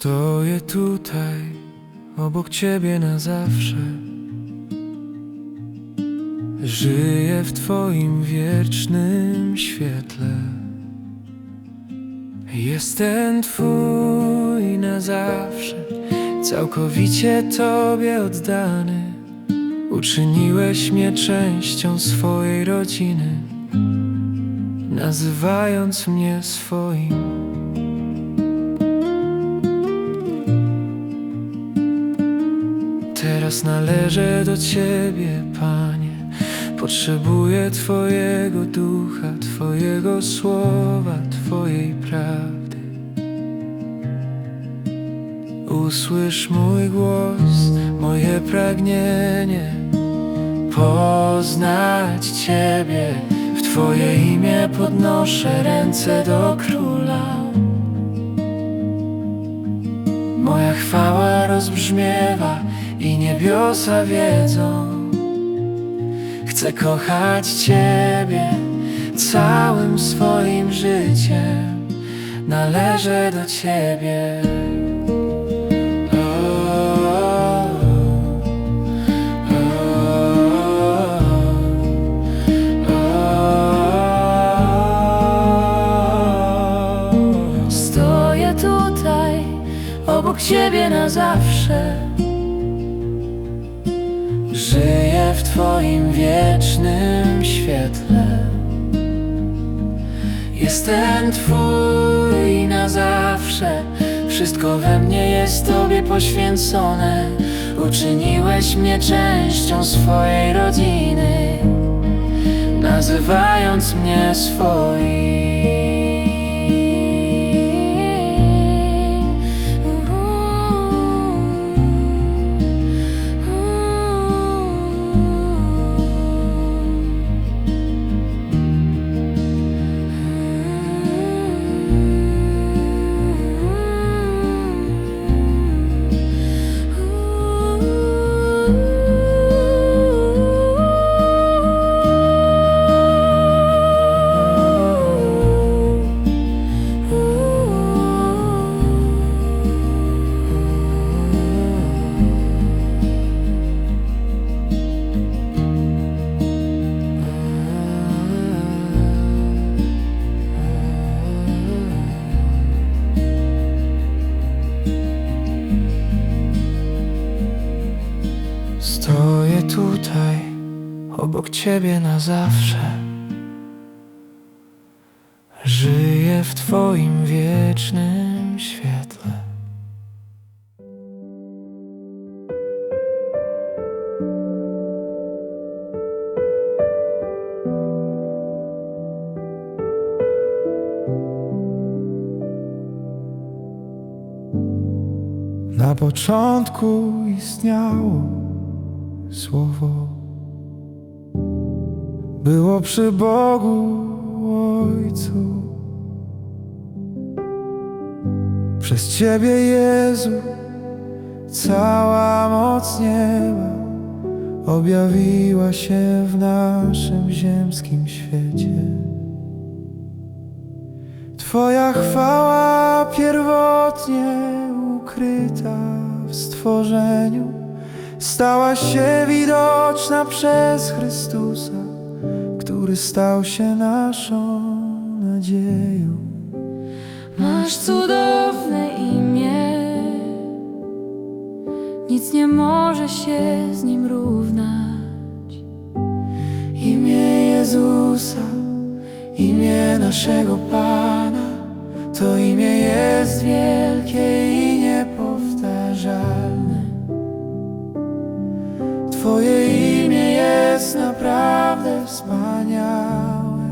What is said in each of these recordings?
Stoję tutaj, obok ciebie na zawsze. Żyję w twoim wiecznym świetle. Jestem twój na zawsze, całkowicie tobie oddany. Uczyniłeś mnie częścią swojej rodziny, nazywając mnie swoim. Teraz należę do Ciebie, Panie. Potrzebuję Twojego ducha, Twojego słowa, Twojej prawdy. Usłysz mój głos, moje pragnienie, poznać Ciebie. W Twoje imię podnoszę ręce do Króla. Moja chwała rozbrzmiewa i niebiosa wiedzą Chcę kochać Ciebie całym swoim życiem Należę do Ciebie. Stoję tutaj obok ciebie na zawsze. Twoim wiecznym świetle. Jestem Twój na zawsze. Wszystko we mnie jest Tobie poświęcone. Uczyniłeś mnie częścią swojej rodziny, nazywając mnie swoim. Obok ciebie na zawsze. Żyję w twoim wiecznym świetle. Na początku istniało słowo. Było przy Bogu Ojcu. Przez Ciebie, Jezu, cała moc nieba objawiła się w naszym ziemskim świecie. Twoja chwała pierwotnie ukryta w stworzeniu stała się widoczna przez Chrystusa, który stał się naszą nadzieją. Masz cudowne imię, nic nie może się z nim równać. Imię Jezusa, imię naszego Pana, to imię jest wielkie i niepowtarzalne. Wspaniałe.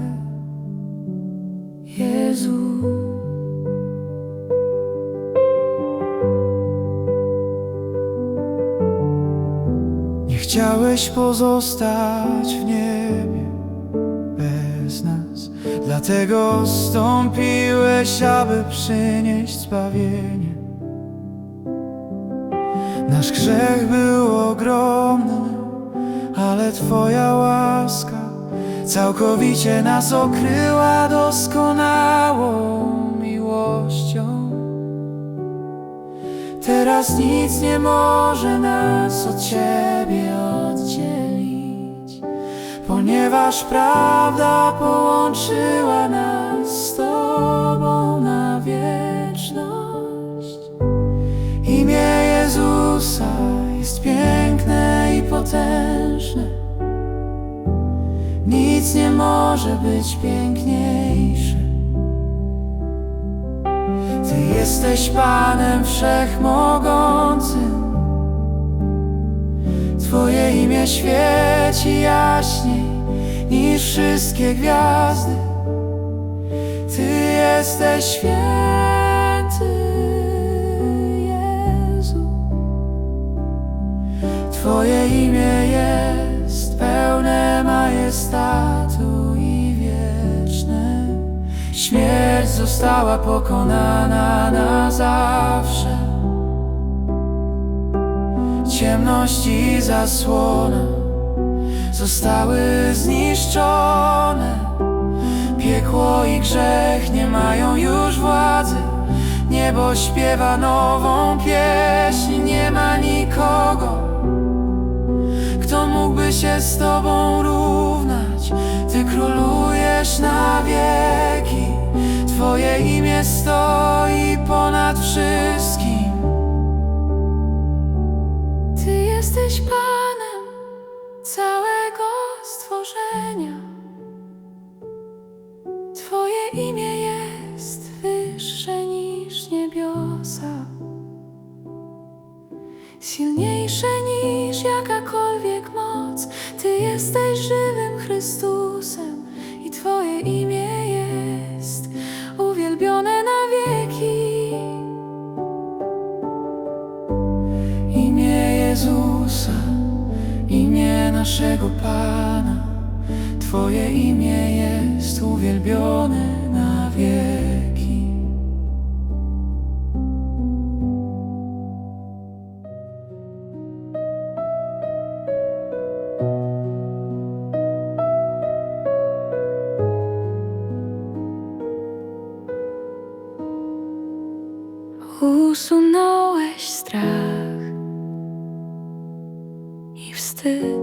Jezu, Nie chciałeś pozostać w niebie bez nas, dlatego stąpiłeś, aby przynieść zbawienie. Nasz grzech był ogromny, ale Twoja łaska całkowicie nas okryła doskonałą miłością. Teraz nic nie może nas od Ciebie oddzielić, ponieważ prawda połączyła nas z Tobą na wieczność. Imię Jezusa jest piękne i potężne. Nic nie może być piękniejsze. Ty jesteś Panem Wszechmogącym. Twoje imię świeci jaśniej niż wszystkie gwiazdy. Ty jesteś święty, została pokonana na zawsze. Ciemność i zasłona zostały zniszczone. Piekło i grzech nie mają już władzy. Niebo śpiewa nową pieśń, nie ma nikogo, kto mógłby się z Tobą równać. Twoje imię stoi ponad wszystkim. Ty jesteś Panem całego stworzenia. Twoje imię jest wyższe niż niebiosa, silniejsze niż jakakolwiek moc. Ty jesteś żywym Chrystusem naszego Pana, Twoje imię jest uwielbione na wieki. Usunąłeś strach i wstyd,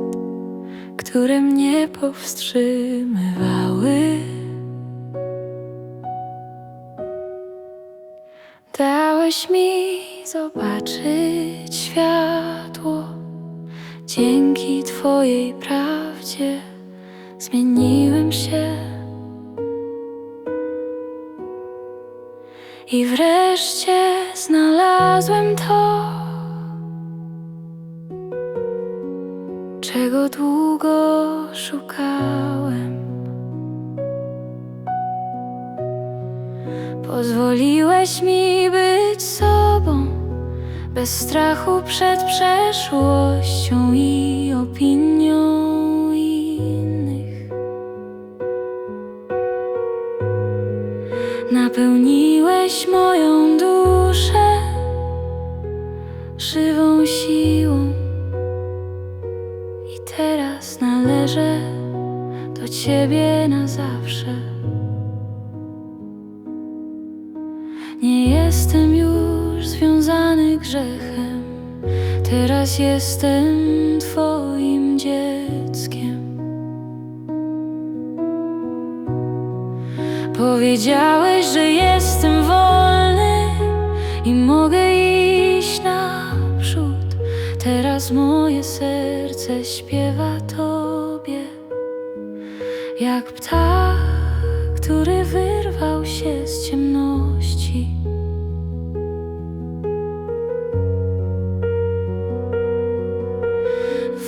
które mnie powstrzymywały. Dałeś mi zobaczyć światło dzięki Twojej prawdzie. Zmieniłem się. I wreszcie znalazłem to, czego długo szukałem. Pozwoliłeś mi być sobą, bez strachu przed przeszłością i opinią innych. Napełniłeś moją duszę Ciebie na zawsze. Nie jestem już związany grzechem, teraz jestem Twoim dzieckiem. Powiedziałeś, że jestem wolny i mogę iść naprzód. Teraz moje serce śpiewa Tobie, jak ptak, który wyrwał się z ciemności.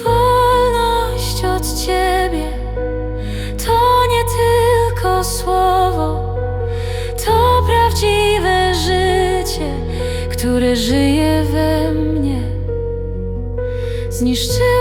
Wolność od Ciebie to nie tylko słowo, to prawdziwe życie, które żyje we mnie. Zniszczyłeś